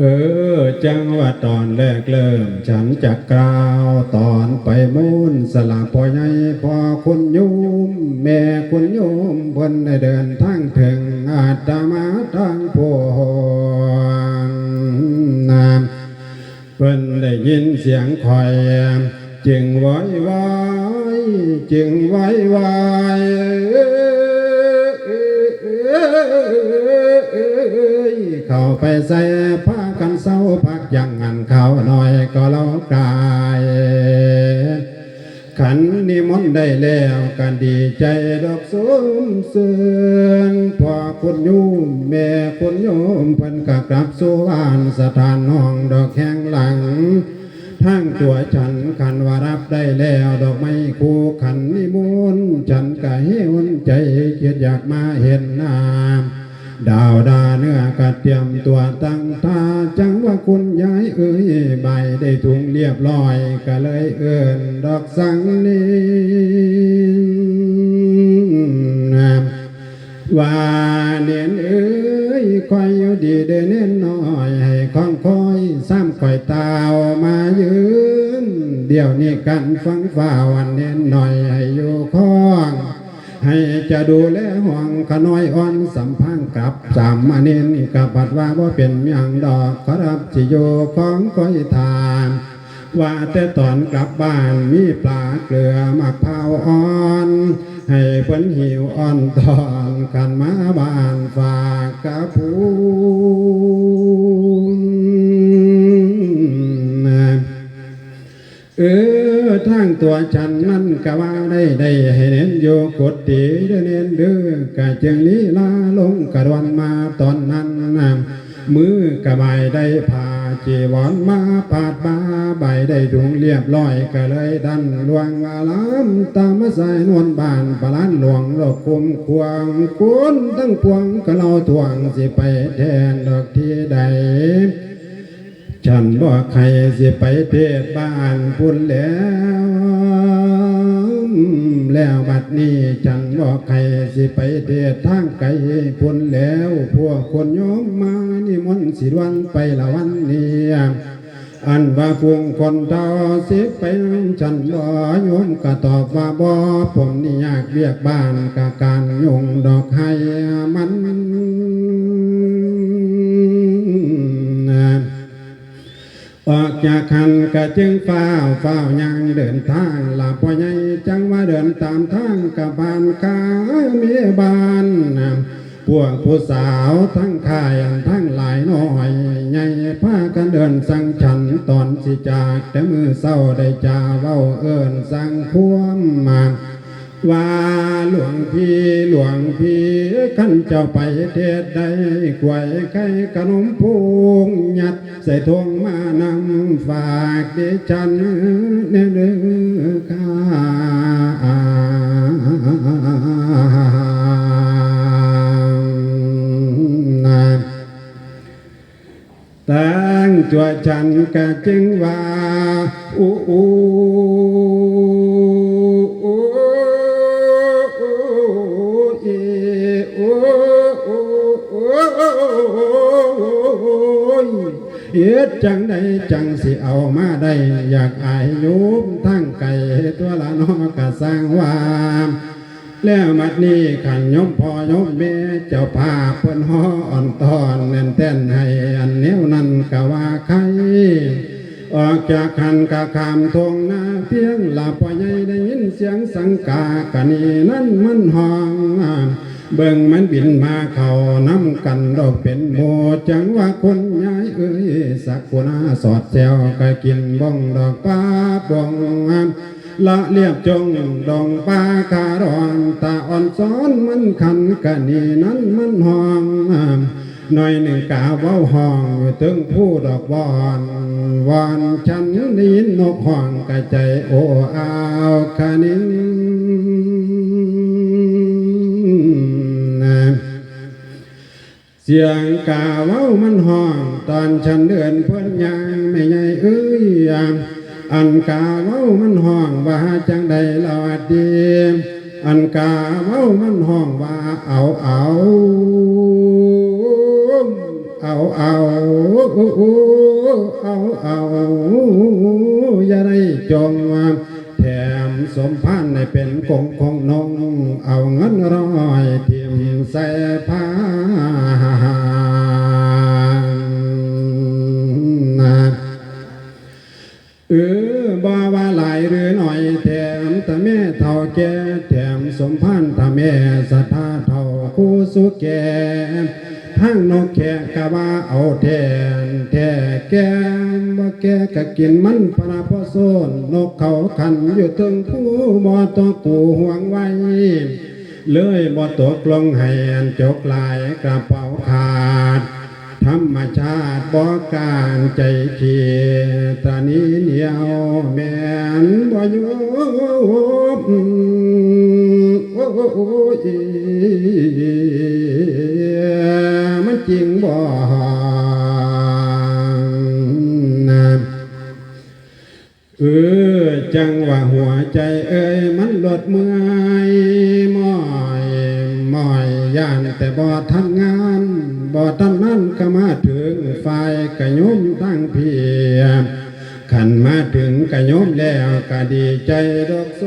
เออ จังว่าตอนแรกเริ่ม ฉันจะกล่าวตอนไปมูนสละพ่อใหญ่พ่อคุณโยมแม่คุณโยมเพิ่นได้เดินทางถึงอาตมาทางโพนามเพิ่นได้ยินเสียงคอยจึงไหว้ไหวจึงไหว้ไหวเข้าไปใส่ผ้า กันเศร้าพักยังงันเขาหน่อยก็เล่ากายขันนิมนต์ได้แล้วกันดีใจดอกสมเสือนพ่อคุณโยมแม่คุณโยมเพิ่นก็กลับสู่บ้านสถานห้องดอกแข้งหลังทั้งตัวฉันขันว่ารับได้แล้วดอกไม้คู่ขันนิมนต์ฉันก็เฮวนใจเกียดอยากมาเห็นหน้า ดาวดาเนื้อกระเตรียมตัวตั้งท่าจังว่าคุณยายเอ้ยใบได้ถุงเรียบร้อย ก็เลยเอินดอกสังนีว่าเนียนเอ้ยคอยอยู่ดีเดินเน้นน้อยให้คล้องคอยซ้ำคอยตาวมายืนเดี๋ยวนี้กันฟังฝ่าวันเน้นหน่อยให้อยู่คล้อง ให้จะดูแลห่วงขน้อยอ่อนสัมพังกับสามมาเนนกับบัดว่าว่าเป็นอย่างดอกขรับจิโยของก้อยทานว่าแต่ตอนกลับบ้านมีปลาเกลือมะพร้าวอ่อน ให้เพิ่นหิวอ่อนตอนกันมาบ้านฝากกระพูางตัวฉันนั่นก็ว่าได้ได้ให้เน้นโยกดตีได้เน้นเด้อกะจึงนี้ลาลงกระดวันมาตอนนั้นนะมือกระบายได้ผ่าจีวรมาปาดบาใบได้ถุงเรียบร้อยก็เลยดันลวงวาลามตามมาใส่นวลบานปลานหลวงโลกคุมควงคุณทั้งพวงก็เราทวงสิไปแทนดอกที่ใด ฉันบอกใครสิไปเทศบ้านพุ่นแล้ว แล้วบัดนี้ฉันบอกใครสิไปเทศทางไกลพุ่นแล้ว พวกคนโยมมานี่มนสิวันไปละวันนี้อันว่าพวงคนเท่าสิไปฉันบ่โยมก็ตอบว่าบ่ผมนี่อยากเรียกบ้านกะการยงดอกให้มัน ออกจากคันกะจึงฟ้าวฟ้ายังเดินทางลาพ่อใหญ่จังว่าเดินตามทางกับบานข้ามีบานพวกผู้สาวทั้งขายทั้งหลายน้อยใหญ่พากันเดินสังฉันตอนสิจากแต่มือเศร้าได้จาเว้าเอิญสังพวมมา ว่าหลวงพี่หลวงพี่ขันเจ้าไปเทศใดกวยไข่ขนมพุงยัดใส่ทงมานำฝากเดชันเนื้อเด้อข้านตั้งตัวฉันกะจึงว่าอู้อู้อู้ เฮ็ดจังใดจังสิเอามาได้ อยากอายยุบทั้งไก่ตัวละน้องกะสร้างวามแล้วมัดนี้ขันยมพอยมแม่เจ้าภาพเพิ่นฮ้ออ่อนตอนแน่นแต้นให้อันเนี้วนั้นกะว่าใครออกจากขันกะคำทงนาเพียงลาพ่อใหญ่ได้ยินเสียงสังกากะนี่นั่นมันห้อง เบิ่งมันบินมาเขาน้ำกันดอกเป็นโมจังว่าคนย้ายเอ้ยสักกุณาสอดแซวก็กินบ้องดอกป้าบ้องละเรียบจงดองปาคารอนตาอ่อนซ้อนมันขันกะนีนั้นมันห้องหน่อยหนึ่งกาเว้าห้องถึงผู้ดอกวอนวอนฉันได้ยินนกห้องกะใจโอ้อาวคานิน เสียงกาเว้ามันห้อง ตอนฉันเดินเพื่อนยางไม่ใหญ่เอ้ยอันกาเว้ามันห้องว่าจังใดลาดดีอันกาเว้ามันห้องว่าเอาเอาเอาเอาเอาเอาอย่าได้จงแถม สมพันธ์ให้เป็นกงของน้องเอาเงินร้อยทิมใส่ผ้าเออบ่ว่าหลายหรือหน่อยแถมแต่แม่เท่าแก่แถมสมพันธ์ถ้าแม่สถาเท่าคู่สุแก่ทั้งนกแขกกะว่าเอาแทน แท้แก่บ่แก่ก็กินมันพระพ่อโซนนกเขาขันอยู่ถึงผู้บ่ต้องกูห่วงไว้เลยบ่ตกลงให้อันจกลายกระเป๋าขาด ธรรมชาติบอการใจเขียตานี้เหนียวแม่นบ่ยู่โอ้ยมันจริงบ่ เออจังว่าหัวใจเอ้ยมันหลดเมื่อยมอยมอยย่านแต่บ่ทันงานบ่ทันนั้นก็มาถึงฝ่ายกะโยมตั้งเพียขันมาถึงกะโยมแล้วก็ดีใจดอกส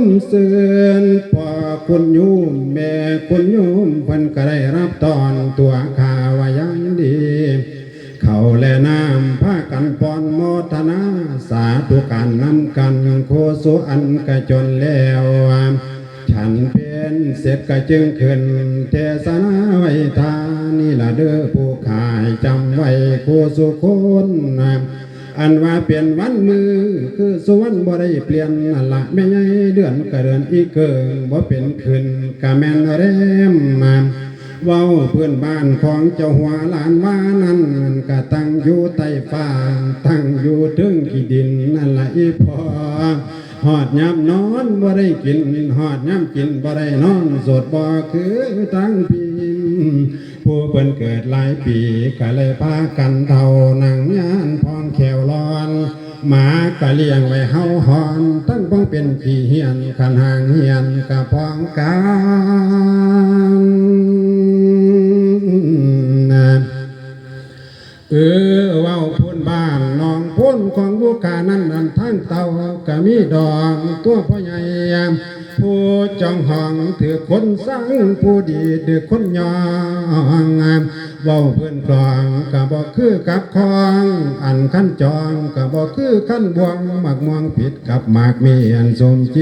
มเสือนพอคุณโยมแม่คุณโยมเพิ่นก็ได้รับตอนตัวข่าวายังดี เขาและน้า กันปอนโมทนา สาธุการนำกันโคสุอันกะจนแล้วฉันเป็นเสร็จก็จึงขึ้น เทศนาไว้ทานี่ละเด้อผู้ขายจำไว้โคสุคนอันว่าเปลี่ยนวันมือ คือสวรรค์บ่ได้เปลี่ยนนั่นละแม่ใหญ่เดือนก็เดือนอีกเกิงบ่เป็นขึ้นกะแม่นเรมมา เว้าเพื่อนบ้านของเจ้าหัวหลานว่านั้นมันก็ตั้งอยู่ใต้ฟ้าตั้งอยู่ถึงขี้ดินนั่นละอีพอหอดยามนอนบ่ได้กินหอดยามกินบ่ได้นอนสดบ่คือตั้งพิมผู้เพิ่นเกิดหลายปีก็เลยพากันเท่านังยานพองแขวร้อน หมาก็เลี้ยงไว้เฮาหอน ตั้งป้องเป็นขี้เหียนขันห่างเหียนกะพองกันเออเว้าพ้นบ้านน้องพ้นของบุกานั้นนันทั้งเต่าก็มีดองตัวพ่อใหญ่ผู้จองห้องถือคนสร้างผู้ดีดือคนยอง ว้าเพื่อนกลองก็บอกคือกับคอง อันขั้นจองก็บอกคือขั้นบวงหมักม่วงผิดกับหมากมีอันสมเจ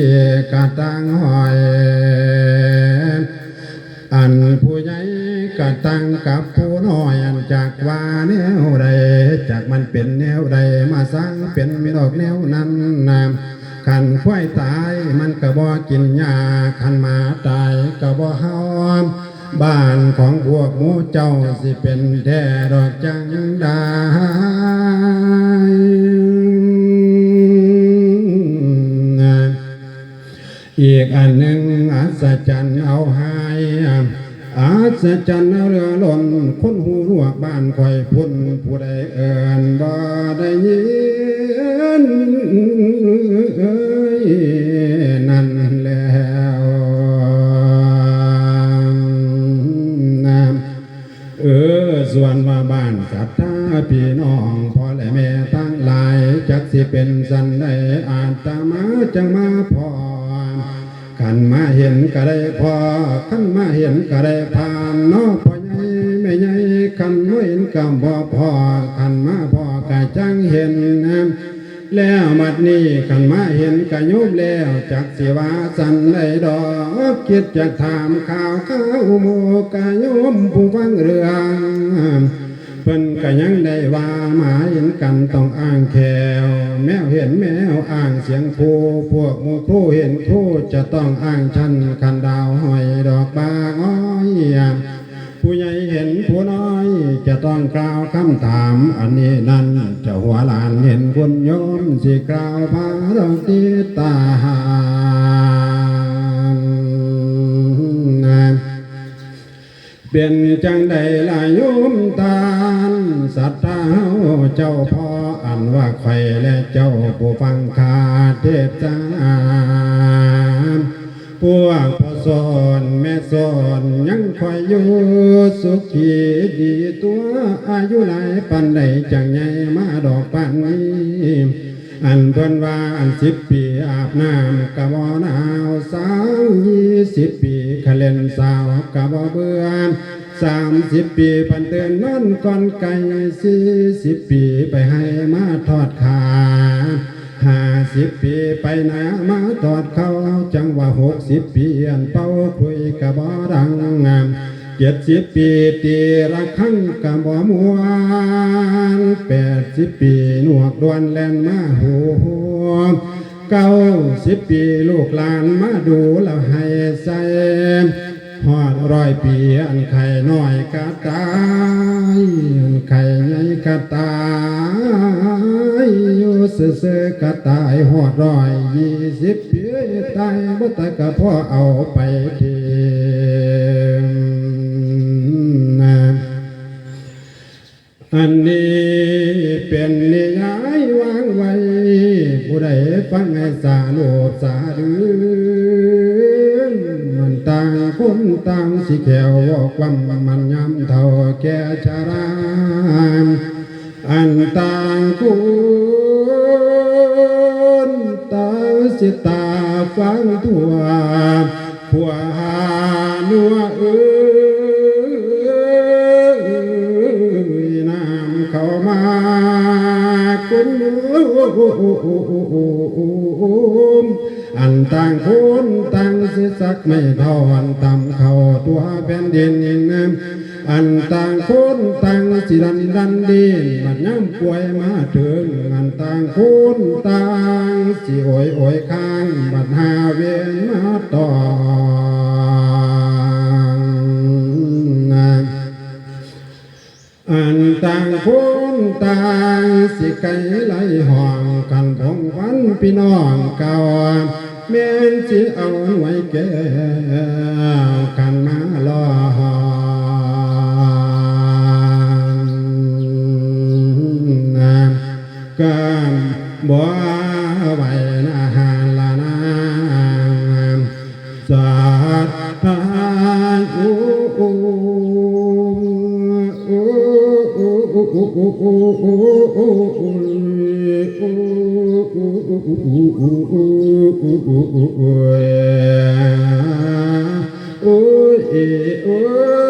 กาตังหอย อันผู้ใหญ่ก็ตั้งกับผู้น้อยอันจากว่าแนวใดจากมันเป็นแนวใดมาสร้างเป็นมีดอกแนวนั้นนามขันควายตายมันก็บ่กินยาขันหมาตายก็บ่หอม บ้านของพวกมูเจ้าสิเป็นแท้ดอกจังได้อีกอันหนึ่งอัศจรรย์เอาหายอัศจรรย์เอาเรือล่นคนหูหนวกบ้านคอยพุ่นผู้ใดเอินบ่ได้ยิน เป็นสันใดอาตมาจังมาพอขันมาเห็นก็ได้พอขันมาเห็นก็ได้ผ่านนอพ่อใหญ่แม่ใหญ่ขันไม่เห็นก็บ่พอขันมาพอก็จังเห็นนะแล้วมัดนี้ขันมาเห็นก็โยมแล้วจักสิวาสันได้ดอกคิดจะถามข่าวข้าวโมกะยมผู้ฟังเรื่อง เพิ่นก็ยังได้ว่าหมาเห็นกันต้องอ้างแควแมวเห็นแมวอ้างเสียงผู้พวกมูครูเห็นครูจะต้องอ้างชันคันดาวหอยดอกบางอ้อยผู้ใหญ่เห็นผู้น้อยจะต้องกล่าวคำถามอันนี้นั่นจะหัวหลานเห็นคุณโยมสิกล่าวพาดอกติตาหา เป็นจังใดล่ะโยมตาลสัตตาเฮาเจ้าพ่ออันว่าไข่และเจ้าผู้ฟังคาเทศนาพวกพ่อสอนแม่สอนยังคอยอยู่สุขีดีตัวอายุหลายปันใดจังใหญ่มาดอกปันนี้ อันเพิ่นว่าอันสิบปีอาบน้ำกะบ่หนาวสาวยี่สิบปีคะเล่นสาวกะบ่เบื่อสามสิบปีปันเตือนนอนก่อนไก่สี่สิบปีไปให้มาทอดขาห้าสิบปีไปนามาทอดเขาจังว่าหกสิบปีอันเป่าคุยกะบ่ดังงาม จ็ดสิบปีตีระฆังกะบ่มวนแปดสิบปีหนวกดวนแลนมาหูหเก้าสิบปีลูกหลานมาดูแล้วให้ใส่หอดร้อยปีอันไข่น้อยกะตายอันไข่ใหญ่กะตายอยู่ซื่อๆกะตายหอดร้อยยี่สิบปีตายบ่ตายกะพ่อเอาไปที อันนี้เป็นนิยายวางไว้ ผู้ใดฟังให้สาโลดสาดือนมันต่างคนต่างสิแขวบอกความมันยำเท่าแก่ชรามอันต่างคนต่างสิตาฟังทั่วผัวหานัวเอ้ อันต่างคนต่างสิสักไม่ทอนต่ำเขาตัวแผ่นดินอันต่างคนต่างสิดันดันดินมันย่ำป่วยมาถึงอันต่างคนต่างสิโอยโอยข้างบัดหาเวียนมาต่ออันต่างคน ต่างสิไกลไหลห่องกันพงวันพี่น้องเก่าแม่นสิเอาไว้แก่กันมาล่อหองกันบ่ โอ้ยโอ้ย